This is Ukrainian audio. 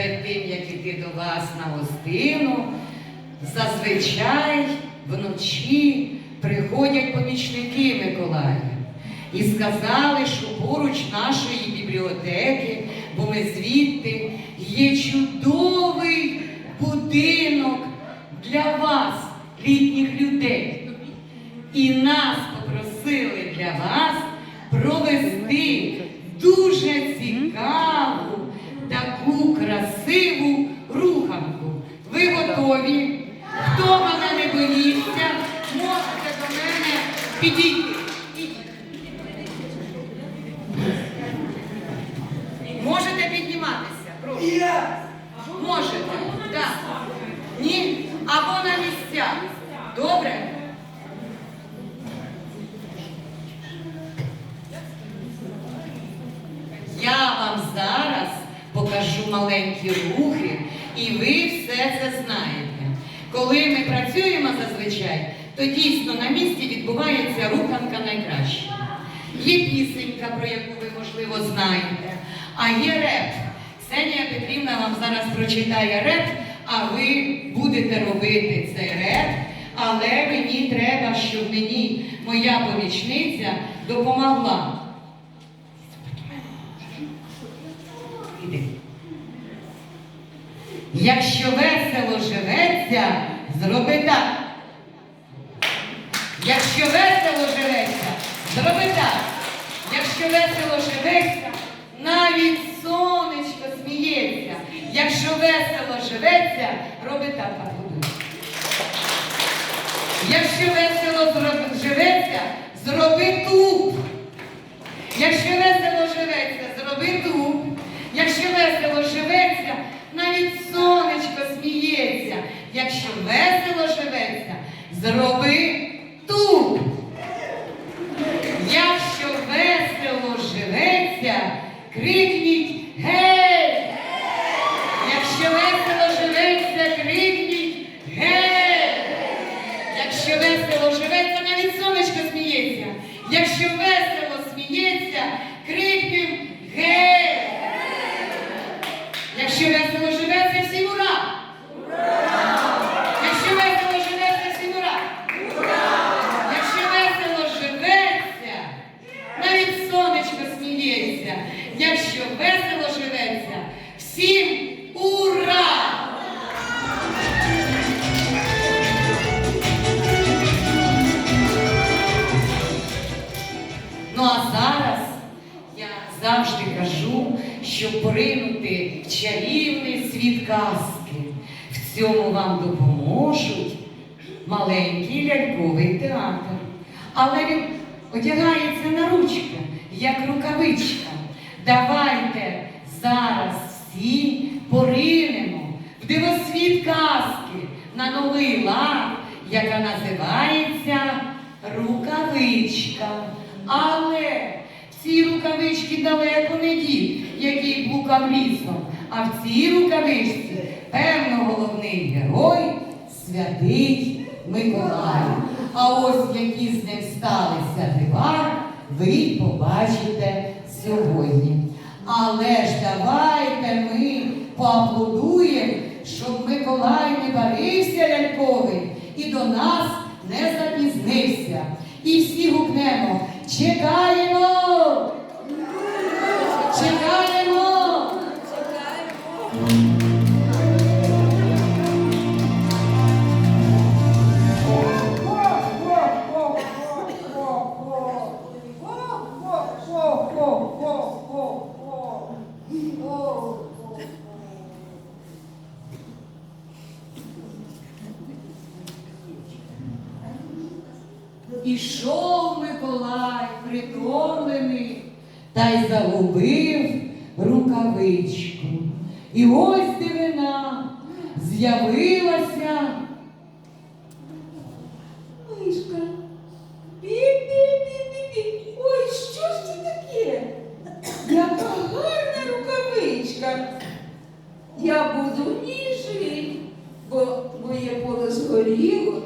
перед тим, як іти до вас на гостину, зазвичай вночі приходять помічники Миколая і сказали, що поруч нашої бібліотеки, бо ми звідти є чудовий будинок для вас, літніх людей. І нас попросили для вас провести дуже цікаву, красиву руханку. Ви готові? Хто мене не боїться, можете до мене підійти. Можете підніматися, прошу. Можете, так. Ні? Або на місцях. Добре? Маленькі рухи, і ви все це знаєте. Коли ми працюємо зазвичай, то дійсно на місці відбувається руханка найкраще. Є пісенька, про яку ви, можливо, знаєте, а є реп. Ксенія Петрівна вам зараз прочитає реп, а ви будете робити цей реп. Але мені треба, щоб мені моя помічниця допомогла. Іди. Якщо весело живеться, зроби так. Якщо весело живеться, зроби так. Якщо весело живеться, навіть сонечко сміється. Якщо весело живеться, роби так, аплодуй. Якщо весело живеться, зроби тут. Якщо весело живеться, зроби тут. Якщо весело живеться. Якщо весело живеться, зроби тут. Якщо весело живеться, крикніть гей! Якщо весело живеться, крикніть гей! Якщо весело живеться, навіть сонечко сміється. Якщо весело сміється, крикнем гей! Якщо весело живеться, всім ура! Якщо весело живеться, всім ура! Якщо весело живеться, навіть сонечко сміється. Якщо весело живеться, всім ура! Ну а зараз я завжди кажу, що поринути в чарівний світ казки. В цьому вам допоможуть маленький ляльковий театр. Але він одягається на ручки, як рукавичка. Давайте зараз всі поринемо в дивосвіт казки на новий лад, яка називається рукавичка. Але в цій рукавичці далеко не дід, який блукав лісом, а в цій рукавичці, певно, головний герой святий Миколай. А ось які з ним сталися дива, ви побачите сьогодні. Але ж давайте ми поаплодуємо, щоб Миколай не барився ляльковий і до нас не запізнився. І всі гукнемо. Чекаємо! ішов Миколай притомлений та й загубив рукавичку. І ось дивина з'явилася. Мишка, бі-бі-бі-бі-бі, Ой, що ж це таке? Яка гарна рукавичка. Я буду в ніжний, бо моє поле згоріло.